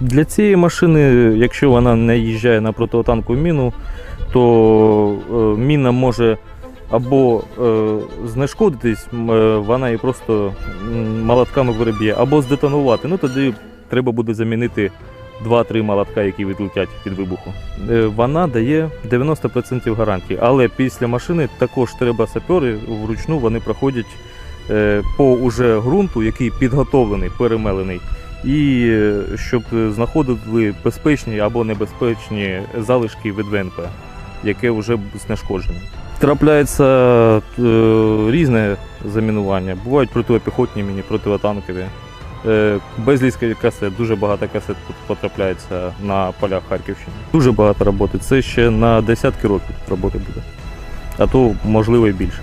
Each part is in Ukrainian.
Для цієї машини, якщо вона не їжджає на протитанку міну, то е, міна може або е, знешкодитись, е, вона її просто молотками виб'є, або здетонувати. Ну тоді треба буде замінити. 2-3 молотка, які відлетять від вибуху. Е, Вона дає 90% гарантії, але після машини також треба сапери вручну вони проходять е, по уже ґрунту, який підготовлений, перемелений, і е, щоб знаходили безпечні або небезпечні залишки від ВНП, яке вже знешкоджене. Трапляється е, різне замінування. Бувають протипіхотні міні, протитанкові. Е, безліч касет, дуже багато касет потрапляється на полях Харківщини. Дуже багато роботи. Це ще на десятки років роботи буде. А то можливо і більше.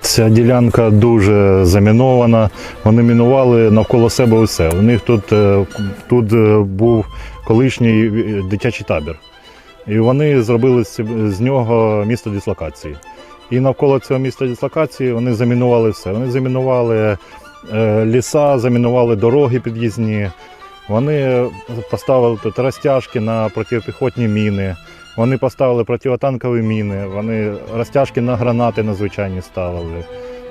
Ця ділянка дуже замінована. Вони мінували навколо себе усе. У них тут, е, тут е, був колишній дитячий табір. І вони зробили з нього місто дислокації. І навколо цього міста дислокації вони замінували все. Вони замінували е, ліса, замінували дороги під'їзні. Вони поставили тут розтяжки на протипіхотні міни. Вони поставили противотанкові міни, вони розтяжки на гранати надзвичайні ставили.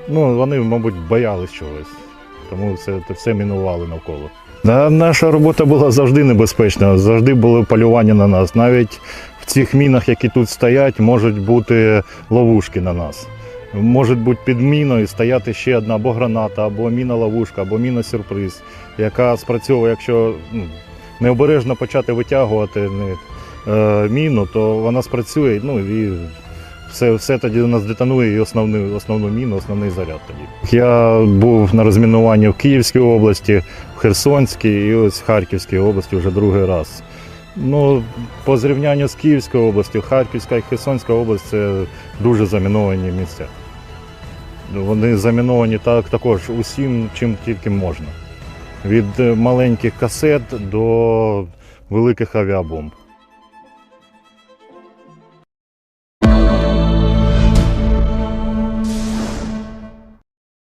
Ну, вони, мабуть, боялись чогось, тому це, це все мінували навколо. Наша робота була завжди небезпечна, завжди було полювання на нас. Навіть в цих мінах, які тут стоять, можуть бути ловушки на нас. Може бути під міною стояти ще одна або граната, або міна-ловушка, або міна-сюрприз, яка спрацьовує, якщо ну, необережно почати витягувати е, міну, то вона спрацює, ну і все, все тоді у нас детонує і основну, основну міну, основний заряд тоді. Я був на розмінуванні в Київській області, в Херсонській і ось в Харківській області вже другий раз. Ну, по зрівнянню з Київською областю, Харківська і Херсонська область це дуже заміновані місця. Вони заміновані так, також усім, чим тільки можна. Від маленьких касет до великих авіабомб.